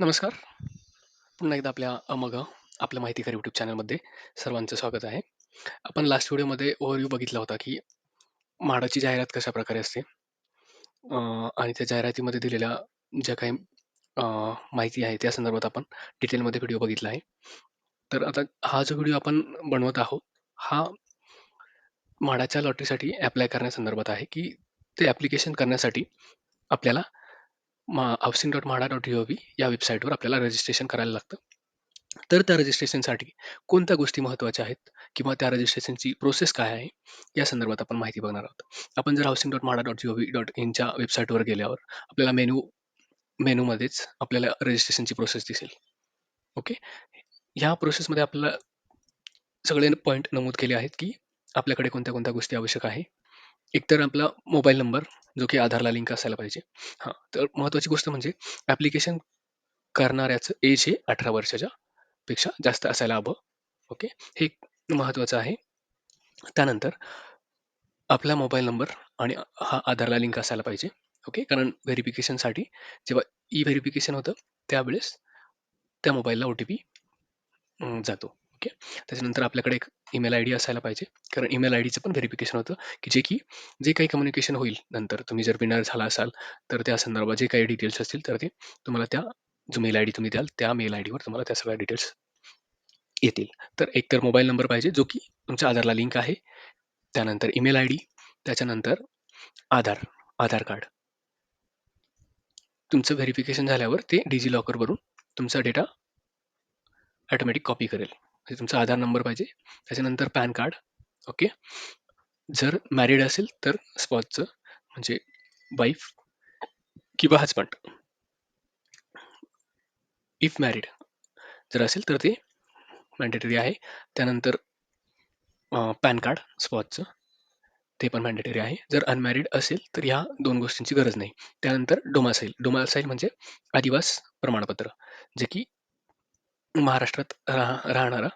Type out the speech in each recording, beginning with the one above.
नमस्कार. पुन्हा एकदा आपल्या अमग आपल्या माहितीकार यूट्यूब चॅनलमध्ये सर्वांचं स्वागत आहे. आपण लास्ट व्हिडिओमध्ये ओव्हरव्ह्यू बघितला होता, की म्हाडाची जाहिरात कशाप्रकारे असते अ, आणि त्या जाहिरातीमध्ये दिलेल्या ज्या काही अ, माहिती आहे त्या संदर्भात आपण डिटेलमध्ये व्हिडिओ बघितला आहे. तर आता हा जो व्हिडिओ आपण बनवत आहोत, हा म्हाडाच्या लॉटरीसाठी ॲप्लाय करण्यासंदर्भात आहे, की ते ॲप्लिकेशन करण्यासाठी आपल्याला मा हाऊसिंग.म्हाडा.gov या वेबसाईटवर आपल्याला रजिस्ट्रेशन करायला लागतं. तर त्या रजिस्ट्रेशनसाठी कोणत्या गोष्टी महत्त्वाच्या आहेत किंवा त्या रजिस्ट्रेशनची प्रोसेस काय आहे, या संदर्भात आपण माहिती बघणार आहोत. आपण जर housing dot MHADA dot G O V dot इनच्या वेबसाईटवर गेल्यावर आपल्याला मेनू मेनूमध्येच आपल्याला रजिस्ट्रेशनची प्रोसेस दिसेल. ओके. ह्या प्रोसेसमध्ये आपल्याला सगळे पॉईंट नमूद केले आहेत, की आपल्याकडे कोणत्या-कोणत्या गोष्टी आवश्यक आहे. एकतर आपला मोबाईल नंबर, जो की आधारला लिंक असायला पाहिजे. हां, तर महत्त्वाची गोष्ट म्हणजे ॲप्लिकेशन करणाऱ्याचं एज हे 18 वर्षाच्या पेक्षा जास्त असायला हवं. ओके. हे महत्त्वाचं आहे. त्यानंतर आपला मोबाईल नंबर आणि हा आधारला लिंक असायला पाहिजे. ओके. कारण व्हेरिफिकेशनसाठी जेव्हा ई-व्हेरिफिकेशन होतं, त्यावेळेस त्या मोबाईलला ओ-टी-पी जातो. ओके. त्याच्यानंतर आपल्याकडे एक ईमेल आयडी असायला पाहिजे. कारण ईमेल आयडीचं पण व्हेरिफिकेशन होतं, की जे की जे काही कम्युनिकेशन होईल नंतर तुम्ही जर विनर झाला असाल, तर त्या संदर्भात जे काही डिटेल्स असतील, तर ते तुम्हाला त्या जो मेल आय डी तुम्ही द्याल, त्या मेल आय डीवर तुम्हाला त्या सगळ्या डिटेल्स येतील. तर एकतर मोबाईल नंबर पाहिजे, जो की तुमच्या आधारला लिंक आहे. त्यानंतर ईमेल आयडी, त्याच्यानंतर आधार, आधार कार्ड. तुमचं व्हेरिफिकेशन झाल्यावर ते डिजिलॉकरवरून तुमचा डेटा ऑटोमॅटिक कॉपी करेल. म्हणजे तुमचा आधार नंबर पाहिजे, त्याच्यानंतर पॅन कार्ड. ओके. जर मॅरिड असेल, तर स्पॉजचं म्हणजे वाईफ किंवा हजबंड. इफ मॅरिड जर असेल, तर ते मॅन्डेटरी आहे. त्यानंतर पॅन कार्ड स्पॉजचं ते पण मॅन्डेटरी आहे. जर अनमॅरिड असेल, तर ह्या दोन गोष्टींची गरज नाही. त्यानंतर डोमासाईल. डोमासाईल म्हणजे आदिवास प्रमाणपत्र, जे की महाराष्ट्रात राह राहणारा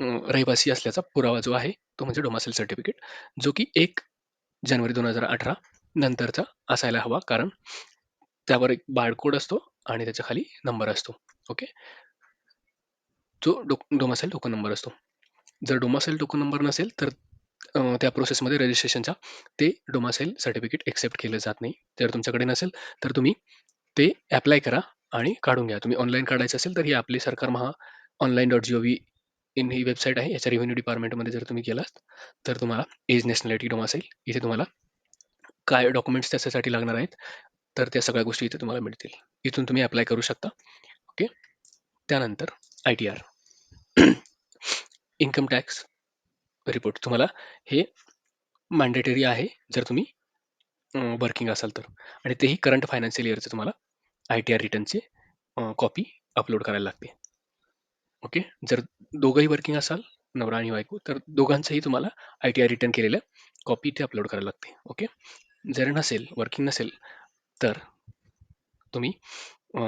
रहिवासी असल्याचा पुरावा जो आहे, तो म्हणजे डोमासेल सर्टिफिकेट, जो की एक जानेवारी 2018 नंतरचा असायला हवा. कारण त्यावर एक बारकोड असतो आणि त्याच्याखाली नंबर असतो. ओके. जो डो डोमासेल टोकन नंबर असतो. जर डोमासेल टोकन नंबर नसेल, तर त्या प्रोसेसमध्ये रजिस्ट्रेशनच्या ते डोमासेल सर्टिफिकेट एक्सेप्ट केलं जात नाही. जर तुमच्याकडे नसेल, तर तुम्ही ते ॲप्लाय करा आणि काढून घ्या. तुम्ही ऑनलाईन काढायचं असेल, तर ही आपली सरकार महा ऑनलाईन.gov इन ही वेबसाईट आहे. याच्या रेव्हेन्यू डिपार्टमेंटमध्ये जर तुम्ही गेलात, तर तुम्हाला एज, नॅशनॅलिटी, असेल इथे तुम्हाला काय डॉक्युमेंट्स त्याच्यासाठी लागणार आहेत, तर त्या सगळ्या गोष्टी इथे तुम्हाला मिळतील. इथून तुम्ही अप्लाय करू शकता. ओके. त्यानंतर आय-टी-आर. इन्कम टॅक्स रिपोर्ट तुम्हाला हे मॅन्डेटरी आहे, जर तुम्ही वर्किंग असाल तर आणि तेही करंट फायनान्शियल इयरचं तुम्हाला आय-टी-आर रिटर्नचे कॉपी अपलोड करायला लागते. ओके. जर दोघंही वर्किंग असाल, नवरा आणि बायको, तर दोघांचंही तुम्हाला आय-टी-आर रिटर्न केलेलं कॉपी इथे अपलोड करायला लागते. ओके. जर नसेल, वर्किंग नसेल, तर तुम्ही अ,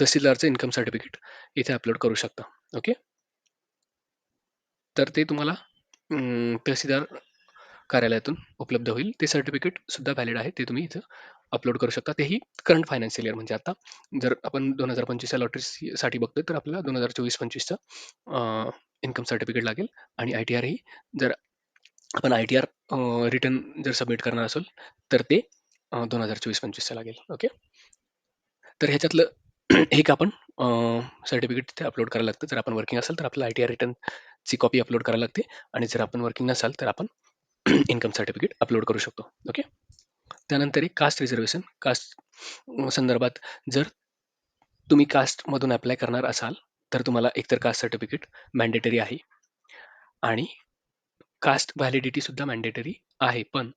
तहसीलदारचं इन्कम सर्टिफिकेट इथे अपलोड करू शकता. ओके. तर ते तुम्हाला अं, तहसीलदार कार्यालयातून उपलब्ध होईल. ते सर्टिफिकेट सुद्धा व्हॅलिड आहे. ते तुम्ही इथं अपलोड करू शकता. तेही करंट फायनान्शियल इयर म्हणजे आता जर आपण 2025च्या लॉटरीसाठी बघतोय, तर आपल्याला 2024-25चं अ, इन्कम सर्टिफिकेट लागेल आणि आय-टी-आरही जर आपण आय-टी-आर रिटर्न जर सबमिट करणार असेल, तर ते दोन हजार चोवीस पंचवीसचं लागेल. ओके. तर ह्याच्यातलं एक आपण सर्टिफिकेट तिथे अपलोड करायला लागतं. जर आपण वर्किंग असाल, तर आपल्याला आय-टी-आर रिटर्नची कॉपी अपलोड करायला लागते आणि जर आपण वर्किंग नसाल, तर आपण इन्कम सर्टिफिकेट अपलोड करू शकतो. ओके. त्यानंतर एक कास्ट रिझर्वेशन. कास्ट संदर्भात जर तुम्ही कास्टमधून अप्लाय करणार असाल, तर तुम्हाला एकतर कास्ट सर्टिफिकेट मॅन्डेटरी आहे आणि कास्ट व्हॅलिडिटी सुद्धा मॅन्डेटरी आहे. पण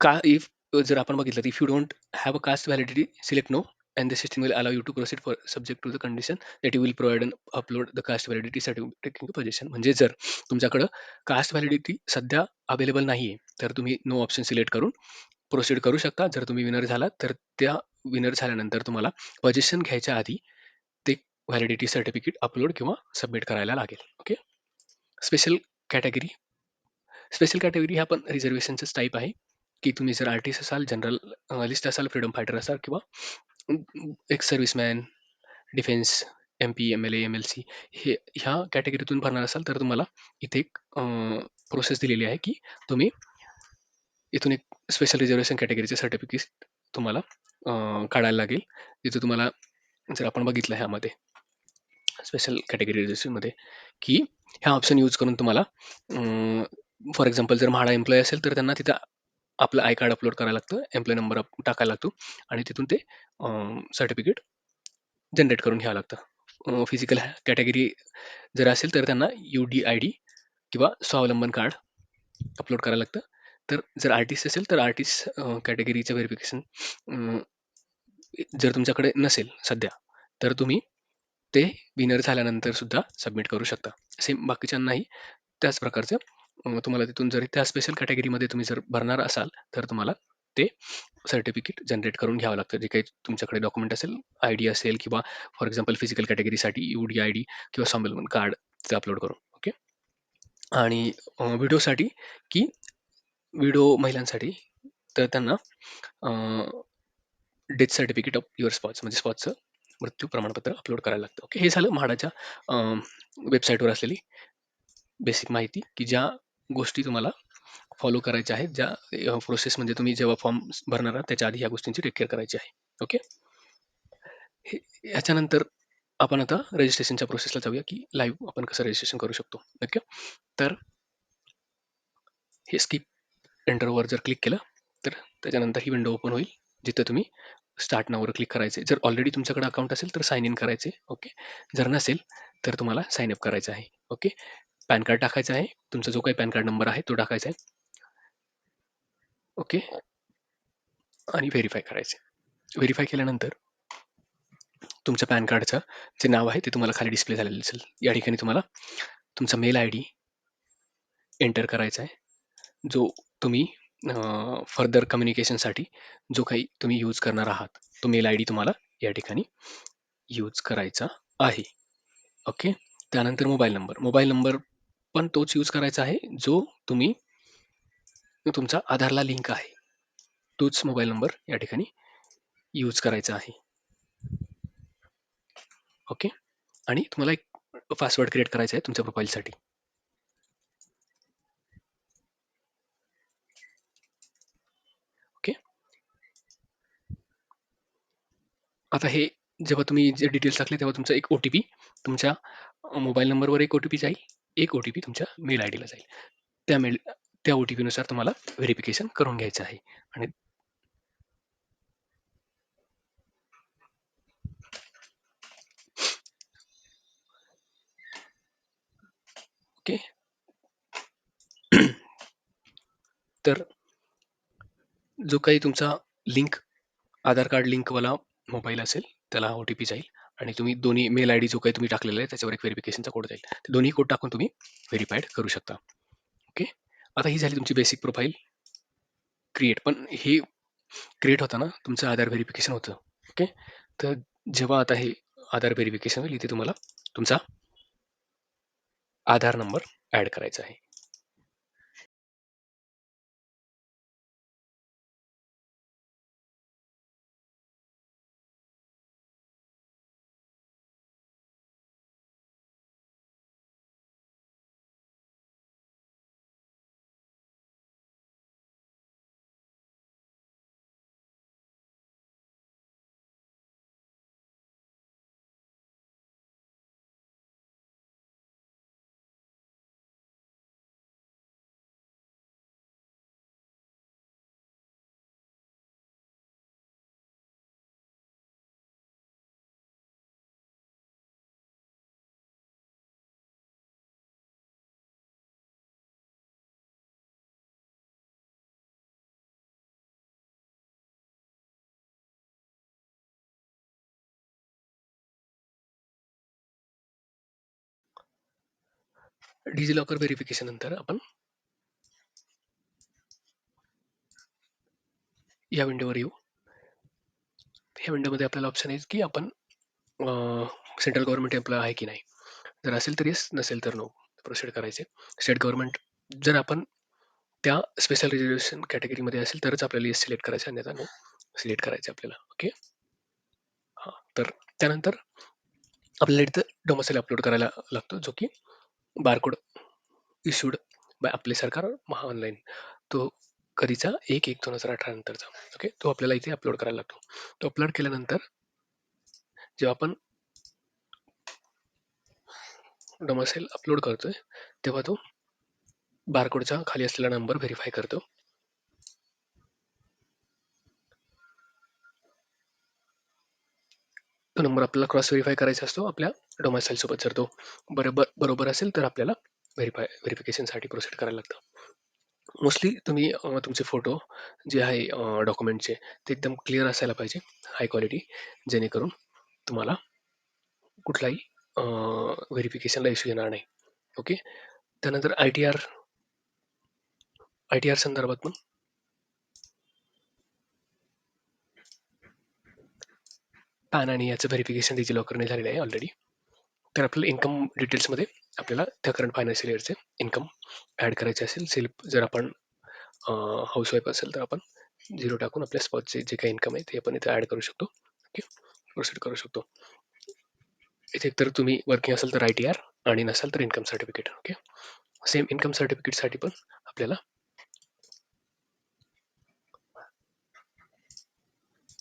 का इफ जर आपण बघितलं, if you don't have a caste validity, select no and the system will allow you to proceed for subject to the condition that you will provide and upload the caste validity certificate in position. म्हणजे जर तुमच्याकडं caste validity सध्या available नाहीये, तर तुम्ही no option select करून proceed करू शकता. जर तुम्ही विनर झाला तर त्या विनर झाल्यानंतर तुम्हाला पोजिशन घ्यायच्या आधी ते व्हॅलिडिटी सर्टिफिकेट अपलोड किंवा सबमिट करायला लागेल. Okay. Special category. Special category हा पण रिझर्वेशनचाच टाईप आहे, की तुम्ही जर आर्टिस्ट असाल, जनरल लिस्ट असाल, फ्रीडम फायटर असाल किंवा एक serviceman, defence, MP, MLA, MLC हे ह्या कॅटेगरीतून भरणार असाल तर तुम्हाला इथे एक प्रोसेस दिलेली आहे की तुम्ही इथून एक स्पेशल रिझर्वेशन कॅटेगरीचे सर्टिफिकेट तुम्हाला काढायला लागेल. तिथे तुम्हाला जर आपण बघितलं ह्यामध्ये स्पेशल कॅटेगरी रिझर्वेशनमध्ये की ह्या ऑप्शन यूज करून तुम्हाला फॉर एक्झाम्पल जर म्हाडा एम्प्लॉई असेल तर त्यांना तिथं आपलं आय कार्ड अपलोड करायला लागतं एम्प्लॉय नंबर टाकायला लागतो आणि तिथून ते सर्टिफिकेट जनरेट करून घ्यावं लागतं. फिजिकल कॅटेगरी जर असेल तर त्यांना यू डी आय डी किंवा स्वावलंबन कार्ड अपलोड करायला लागतं. तर जर आर्टिस्ट असेल तर आर्टिस्ट कॅटेगरीचं व्हेरिफिकेशन जर तुमच्याकडे नसेल सध्या तर तुम्ही ते विनर झाल्यानंतर सुद्धा सबमिट करू शकता. सेम बाकीच्यांनाही त्याच प्रकारचं तुम्हाला तिथून जर त्या स्पेशल कॅटेगरीमध्ये तुम्ही जर भरणार असाल तर तुम्हाला ते सर्टिफिकेट जनरेट करून घ्यावं लागतं. जे काही तुमच्याकडे डॉक्युमेंट असेल आय डी असेल किंवा फॉर एक्झाम्पल फिजिकल कॅटेगरीसाठी यू डी आय डी किंवा स्वावलंबन कार्ड ते अपलोड करून ओके आणि व्हिडिओसाठी की व्हिडिओ महिलांसाठी तर त्यांना death certificate of your spouse's म्हणजे स्पॉटचं मृत्यू प्रमाणपत्र अपलोड करायला लागतं ओके हे झालं म्हाडाच्या वेबसाईटवर असलेली बेसिक माहिती की ज्या गोष्टी तुम्हाला फॉलो करायच्या आहेत. ज्या प्रोसेस म्हणजे तुम्ही जेव्हा फॉर्म भरणार आहात त्याच्या आधी ह्या गोष्टींची टेक केअर करायची आहे. ओके याच्यानंतर ह्याच्यानंतर आपण आता रजिस्ट्रेशनच्या प्रोसेसला जाऊया की लाईव्ह आपण कसं रजिस्ट्रेशन करू शकतो. ओके तर हे स्किप एंटरवर जर क्लिक केलं तर त्याच्यानंतर ही विंडो ओपन होईल जिथं तुम्ही स्टार्ट नावर क्लिक करायचे. जर ऑलरेडी तुमच्याकडे अकाउंट असेल तर साईन इन करायचे. ओके जर नसेल तर तुम्हाला साईन अप करायचं आहे. ओके पॅन कार्ड टाकायचं आहे. तुमचा जो काही पॅन कार्ड नंबर आहे तो टाकायचा आहे. ओके. आणि व्हेरीफाय करायचे व्हेरीफाय केल्यानंतर तुमच्या पॅन कार्डचं जे नाव आहे ते तुम्हाला खाली डिस्प्ले झालेलं दिसेल. या ठिकाणी तुम्हाला तुमचा मेल आय डी एंटर करायचा आहे. जो तुम्ही फर्दर कम्युनिकेशनसाठी जो काही तुम्ही यूज करणार आहात तो मेल आय डी तुम्हाला या ठिकाणी यूज करायचा आहे. ओके. त्यानंतर मोबाईल नंबर मोबाईल नंबर पण तोच यूज करायचा आहे जो तुम्ही तुमचा आधारला लिंक आहे. तोच मोबाईल नंबर या ठिकाणी यूज करायचा आहे. ओके आणि तुम्हाला एक पासवर्ड क्रिएट करायचा आहे तुमच्या प्रोफाईलसाठी ओके आता हे जेव्हा तुम्ही जे डिटेल्स टाकले तेव्हा तुमचा एक ओ टी पी तुमच्या मोबाईल नंबरवर एक ओ टी पी जाईल. एक ओ टी पी तुमच्या मेल आय डीला जाईल. त्या मेल त्या ओ टी पीनुसार तुम्हाला व्हेरिफिकेशन करून घ्यायचं आहे. आणि ओके. तर जो काही तुमचा लिंक आधार कार्ड लिंकवाला मोबाईल असेल त्याला ओ टी पी जाईल. आणि तुम्ही दोन्ही मेल आय डी जो काही तुम्ही टाकलेला आहे त्याच्यावर एक व्हेरिफिकेशनचा कोड जाईल ते दोन्ही कोड टाकून तुम्ही व्हेरीफाईड करू शकता. ओके आता ही झाली तुमची बेसिक प्रोफाईल क्रिएट पण हे क्रिएट होताना तुमचं आधार व्हेरिफिकेशन होतं. ओके तर जेव्हा आता हे आधार व्हेरिफिकेशन होईल इथे तुम्हाला तुमचा आधार नंबर ॲड करायचा आहे. डिजी लॉकर व्हेरिफिकेशन नंतर आपण या विंडोवर येऊ. या विंडोमध्ये आपल्याला ऑप्शन आहे की आपण सेंट्रल गव्हर्नमेंट एम्प्लॉय आहे की नाही. जर असेल तर येस नसेल तर नो प्रोसीड करायचे. स्टेट गव्हर्नमेंट जर आपण त्या स्पेशल रिझर्वेशन कॅटेगरीमध्ये असेल तरच आपल्याला येस सिलेक्ट करायचं अन्यथा नो सिलेक्ट करायचं आपल्याला. ओके हां, तर त्यानंतर आपल्याला इथं डोमसेल अपलोड करायला लागतो, जो की बारकोड इश्यूड बाय आपले सरकार महा ऑनलाईन. तो कधीचा 1/1/2018 नंतरचा. ओके. तो आपल्याला इथे अपलोड करायला लागतो. तो अपलोड केल्यानंतर जेव्हा आपण डोमेसाईल अपलोड करतोय, तेव्हा तो बारकोडच्या खाली असलेला नंबर व्हेरीफाय करतो. तो नंबर आपल्याला क्रॉस व्हेरिफाय करायचा असतो आपल्या डोमासाईलसोबत जर तो बरोबर बरोबर असेल, तर आपल्याला व्हेरीफाय व्हेरिफिकेशनसाठी प्रोसेड करायला लागतं. मोस्टली तुम्ही तुमचे फोटो जे आहे डॉक्युमेंटचे ते एकदम क्लिअर असायला पाहिजे, हाय क्वालिटी जेणेकरून तुम्हाला कुठलाही व्हेरिफिकेशनला इश्यू येणार नाही. ओके. त्यानंतर आय-टी-आर आय-टी-आर संदर्भात पण पॅन आणि याचं व्हेरिफिकेशन डिजिलॉकरने झालेलं आहे ऑलरेडी. तर आपल्याला इन्कम डिटेल्समध्ये आपल्याला त्या करंट फायनान्शियल इयरचे इन्कम ॲड करायचे असेल, सेल्फ जर आपण हाऊसवाईफ असेल, तर आपण झिरो टाकून आपल्या स्पॉटचे जे काही इन्कम आहे, ते आपण इथे ॲड करू शकतो. ओके. प्रोसीड करू शकतो. इथे एकतर तुम्ही वर्किंग असाल तर आय-टी-आर आणि नसाल तर income certificate. Okay. Same income सर्टिफिकेटसाठी पण आपल्याला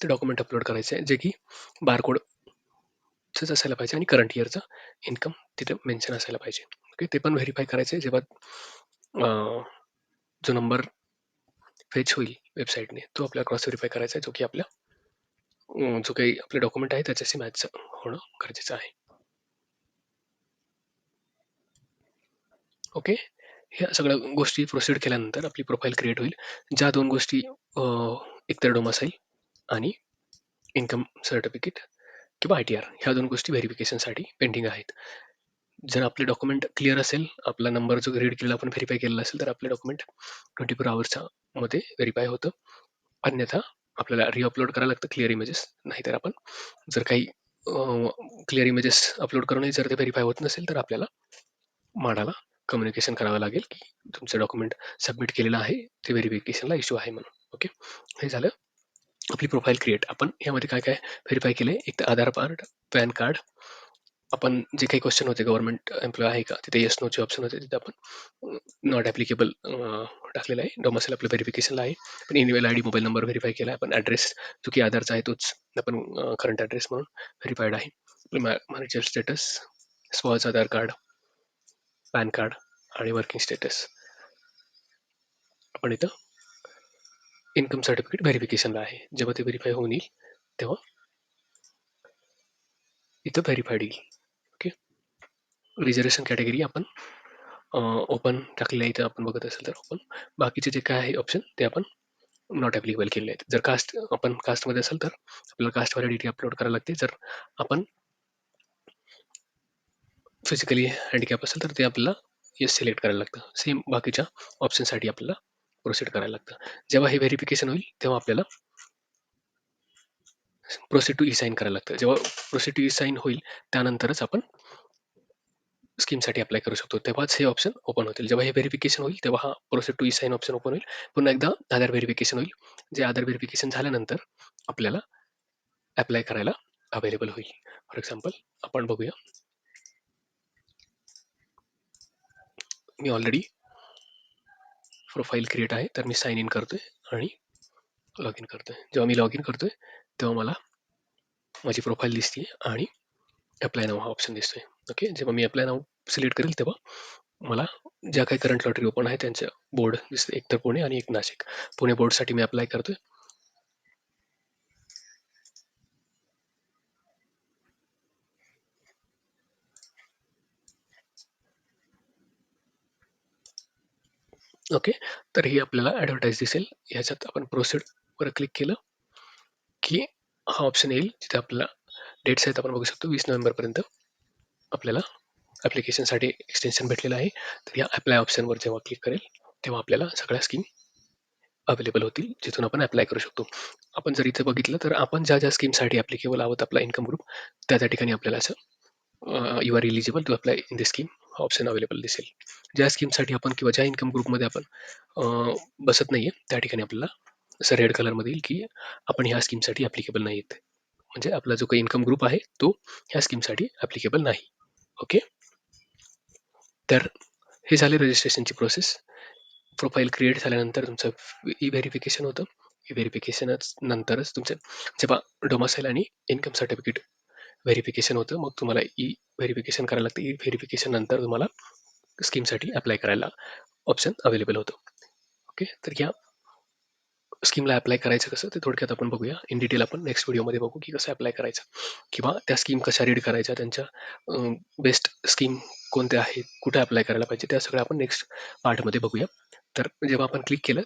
ते डॉक्युमेंट अपलोड करायचं आहे, जे की बारकोडचंच असायला पाहिजे आणि करंट इयरचं इन्कम तिथे मेन्शन असायला पाहिजे. ओके. ते पण व्हेरीफाय करायचं आहे जेव्हा जो नंबर फेच होईल वेबसाईटने, तो आपल्याला क्रॉस व्हेरीफाय करायचा आहे, जो की आपल्या जो काही आपले डॉक्युमेंट आहे त्याच्याशी मॅच होणं गरजेचं आहे. ओके. ह्या सगळ्या गोष्टी प्रोसिड केल्यानंतर आपली प्रोफाईल क्रिएट होईल. ज्या दोन गोष्टी एकतर डोम असेल आणि इन्कम सर्टिफिकेट किंवा आय-टी-आर ह्या दोन गोष्टी व्हेरिफिकेशनसाठी पेंडिंग आहेत. जर आपले डॉक्युमेंट क्लिअर असेल, आपला नंबर जो रीड केलेला आपण व्हेरिफाय केलेला असेल, तर आपले डॉक्युमेंट ट्वेंटी फोर आवर्सच्या मध्ये व्हेरीफाय होतं. अन्यथा आपल्याला रिअपलोड करायला लागतं क्लिअर इमेजेस. नाहीतर आपण जर काही क्लिअर इमेजेस अपलोड करूनही जर ते व्हेरीफाय होत नसेल, तर आपल्याला माडाला कम्युनिकेशन करावं लागेल, की तुमचं डॉक्युमेंट सबमिट केलेलं आहे, ते व्हेरिफिकेशनला इश्यू आहे म्हणून. ओके. हे झालं आपली प्रोफाईल क्रिएट. आपण यामध्ये काय-काय व्हेरिफाय केलंय, एक तर आधार कार्ड, पॅन कार्ड. आपण जे काही क्वेश्चन होते गव्हर्नमेंट एम्प्लॉय आहे का? तिथे येस, नोचे ऑप्शन होते. तिथे आपण नॉट ॲप्लिकेबल टाकलेलं आहे. डोमासेल आपलं व्हेरिफिकेशनला आहे. पण email ID, mobile number verify केला आहे. आपण ॲड्रेस जो की आधारचा आहे तोच आपण करंट ॲड्रेस म्हणून व्हेरिफाईड आहे. मॅनेजर स्टेटस, स्वतःचं आधार कार्ड, पॅन कार्ड आणि वर्किंग स्टेटस. आपण इथं इन्कम सर्टिफिकेट व्हेरिफिकेशनला आहे. जेव्हा ते व्हेरिफाय होऊन येईल, तेव्हा इथं व्हेरिफाईड येईल. ओके. रिझर्वेशन कॅटेगरी आपण ओपन टाकलेलं आहे इथं आपण बघत असेल तर ओपन. बाकीचे जे काय आहे ऑप्शन ते आपण नॉट ॲप्लिकेबल केलेले आहेत. जर कास्ट आपण कास्टमध्ये असेल, तर आपल्याला कास्ट व्हॅलिडिटी अपलोड करायला लागते. जर आपण फिजिकली हँडिकॅप असेल, तर ते आपल्याला येस सिलेक्ट करायला लागतं. सेम बाकीच्या ऑप्शनसाठी आपल्याला प्रोसीड करायला लागतं. जेव्हा हे व्हेरिफिकेशन होईल, तेव्हा आपल्याला प्रोसीड टू ई-साइन करायला लागतं. जेव्हा प्रोसीड टू ई-साइन होईल, त्यानंतरच आपण स्कीमसाठी अप्लाय करू शकतो. तेव्हाच हे ऑप्शन ओपन होतील. जेव्हा हे व्हेरिफिकेशन होईल, तेव्हा हा proceed to e sign option open होईल. पुन्हा एकदा आधार व्हेरिफिकेशन होईल. जे आधार व्हेरिफिकेशन झाल्यानंतर आपल्याला अप्लाय करायला अवेलेबल होईल. फॉर एक्झाम्पल आपण बघूया. मी ऑलरेडी प्रोफाईल क्रिएट आहे, तर मी साइन इन करतोय आणि लॉग इन करतोय. जेव्हा मी लॉग इन करतोय, तेव्हा मला माझी प्रोफाईल दिसते आणि अप्लाय नाव हा ऑप्शन दिसतोय. ओके. जेव्हा मी अप्लाय नाव सिलेक्ट करेल, तेव्हा मला ज्या काही करंट लॉटरी ओपन आहे, त्यांचं बोर्ड दिसतं. एक तर पुणे आणि एक नाशिक. पुणे बोर्डसाठी मी अप्लाय करतोय. ओके. तर ही आपल्याला ॲडव्हर्टाइज दिसेल. ह्याच्यात आपण प्रोसिडवर क्लिक केलं, की हा ऑप्शन येईल. जिथे आपल्याला डेट्स आहेत आपण बघू शकतो वीस नोव्हेंबरपर्यंत आपल्याला ॲप्लिकेशनसाठी एक्सटेन्शन भेटलेलं आहे. तर या अप्लाय ऑप्शनवर जेव्हा क्लिक करेल, तेव्हा आपल्याला सगळ्या स्कीम अवेलेबल होतील, जिथून आपण अप्लाय करू शकतो. आपण जर इथे बघितलं, तर आपण ज्या-ज्या स्कीमसाठी ॲप्लिकेबल आहोत, आपला इन्कम ग्रुप, त्या-त्या ठिकाणी आपल्याला असं you are eligible to apply in this scheme हा ऑप्शन अवेलेबल दिसेल. ज्या स्कीमसाठी आपण किंवा ज्या इन्कम ग्रुपमध्ये आपण बसत बसत नाहीये, त्या ठिकाणी आपल्याला असं रेड कलरमध्ये येईल, की आपण ह्या स्कीमसाठी ॲप्लिकेबल नाहीयेत. म्हणजे आपला जो काही इन्कम ग्रुप आहे तो ह्या स्कीमसाठी ॲप्लिकेबल नाही. ओके तर हे झाले रजिस्ट्रेशनची प्रोसेस प्रोफाईल क्रिएट झाल्यानंतर तुमचं ई व्हेरिफिकेशन होतं. ई व्हेरिफिकेशनच नंतरच तुमचं जेव्हा डोमासाईल आणि इन्कम सर्टिफिकेट व्हेरिफिकेशन होतं. मग तुम्हाला ई व्हेरिफिकेशन करायला लागतं. ई व्हेरिफिकेशन नंतर तुम्हाला स्कीमसाठी अप्लाय करायला ऑप्शन अवेलेबल होतं. ओके तर या स्कीमला अप्लाय करायचं कसं ते थोडक्यात आपण बघूया. इन डिटेल आपण नेक्स्ट व्हिडिओमध्ये बघू की कसं अप्लाय करायचं. किंवा त्या स्कीम कशा रीड करायच्या त्यांच्या बेस्ट स्कीम कोणत्या आहेत कुठे अप्लाय करायला पाहिजे त्या सगळ्या आपण नेक्स्ट पार्टमध्ये बघूया. तर जेव्हा आपण क्लिक केलं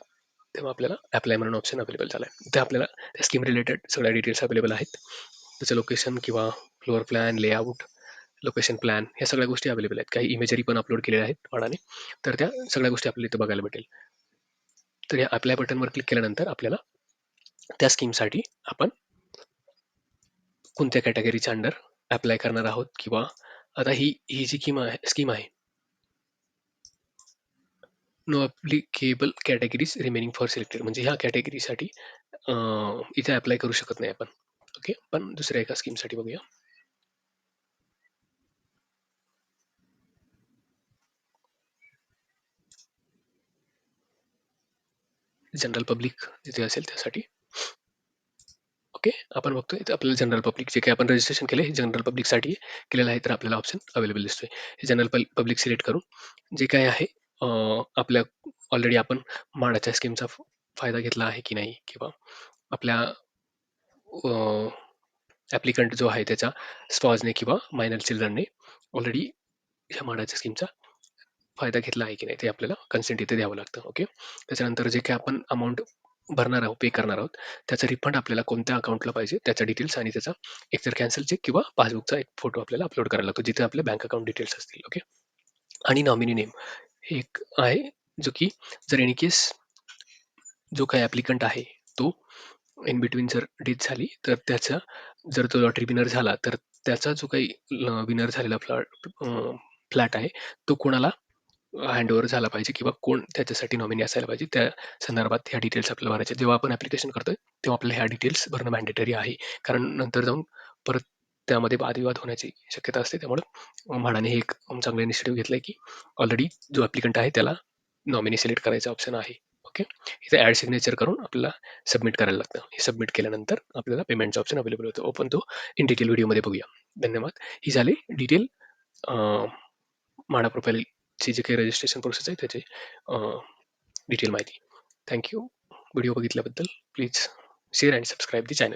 तेव्हा आपल्याला अप्लाय म्हणून ऑप्शन अवेलेबल झाला आहे ते आपल्याला त्या स्कीम रिलेटेड सगळ्या डिटेल्स अवेलेबल आहेत. त्याचं लोकेशन किंवा floor plan layout location plan ह्या सगळ्या गोष्टी अवेलेबल आहेत. काही इमेजरी पण अपलोड केलेल्या आहेत वाडाने. तर त्या सगळ्या गोष्टी आपल्याला इथे बघायला भेटेल. तर या अप्लाय बटनवर क्लिक केल्यानंतर आपल्याला त्या स्कीमसाठी आपण कोणत्या कॅटेगरीच्या अंडर अप्लाय करणार आहोत किंवा आता ही ही जी किम आहे स्कीम आहे. No applicable categories remaining for selected म्हणजे ह्या कॅटेगरीसाठी इथे अप्लाय करू शकत नाही आपण. ओके पण दुसऱ्या एका स्कीमसाठी बघूया. जनरल पब्लिक जिथे असेल त्यासाठी. ओके आपण बघतोय इथे आपल्याला जनरल पब्लिक जे काही आपण रजिस्ट्रेशन केले हे जनरल पब्लिकसाठी केलेलं आहे तर आपल्याला ऑप्शन अवेलेबल दिसतोय. हे जनरल पब्लिक सिलेक्ट करून जे काय आहे आपल्या ऑलरेडी आपण माडाच्या स्कीमचा फायदा घेतला आहे की नाही किंवा आपल्या ॲप्लिकंट जो आहे त्याच्या स्पॉजने किंवा मायनर चिल्ड्रनने ऑलरेडी ह्या म्हाडाच्या स्कीमचा फायदा घेतला आहे की नाही ते आपल्याला कन्सेंट इथे द्यावं लागतं ओके त्याच्यानंतर जे काही आपण अमाऊंट भरणार आहोत पे करणार आहोत त्याचा रिफंड आपल्याला कोणत्या अकाउंटला पाहिजे त्याच्या डिटेल्स आणि त्याचा एकतर कॅन्सल चेक किंवा पासबुकचा एक फोटो आपल्याला अपलोड करायला लागतो जिथे आपले बँक अकाउंट डिटेल्स असतील ओके आणि नॉमिनी नेम हे एक आहे जो की जर एनी केस जो काही ॲप्लिकंट आहे तो इन बिटवीन जर डेथ झाली तर त्याचा जर तो लॉटरी विनर झाला तर त्याचा जो काही विनर झालेला फ्लॅट फ्लॅट आहे तो कोणाला हँडओव्हर झाला पाहिजे किंवा कोण त्याच्यासाठी नॉमिनी असायला पाहिजे त्या संदर्भात ह्या डिटेल्स आपल्याला भरायच्या जेव्हा आपण ॲप्लिकेशन करतोय तेव्हा आपल्याला ह्या डिटेल्स भरणं मॅन्डेटरी आहे. कारण नंतर जाऊन परत त्यामध्ये वादविवाद होण्याची शक्यता असते. त्यामुळे म्हाडाने हे एक चांगलं इनिशिएटिव्ह घेतलं की ऑलरेडी जो ॲप्लिकंट आहे त्याला नॉमिनी सिलेक्ट करायचा ऑप्शन आहे. ओके. इथे ॲड सिग्नेचर करून आपल्याला सबमिट करायला लागतं. हे सबमिट केल्यानंतर आपल्याला पेमेंटचं ऑप्शन अवेलेबल होतं. ओपन तो इन डिटेल व्हिडिओमध्ये बघूया. धन्यवाद. ही झाली डिटेल माडा प्रोफाईलची जे काही रजिस्ट्रेशन प्रोसेस आहे त्याची डिटेल माहिती. Thank you video बघितल्याबद्दल please share and subscribe the channel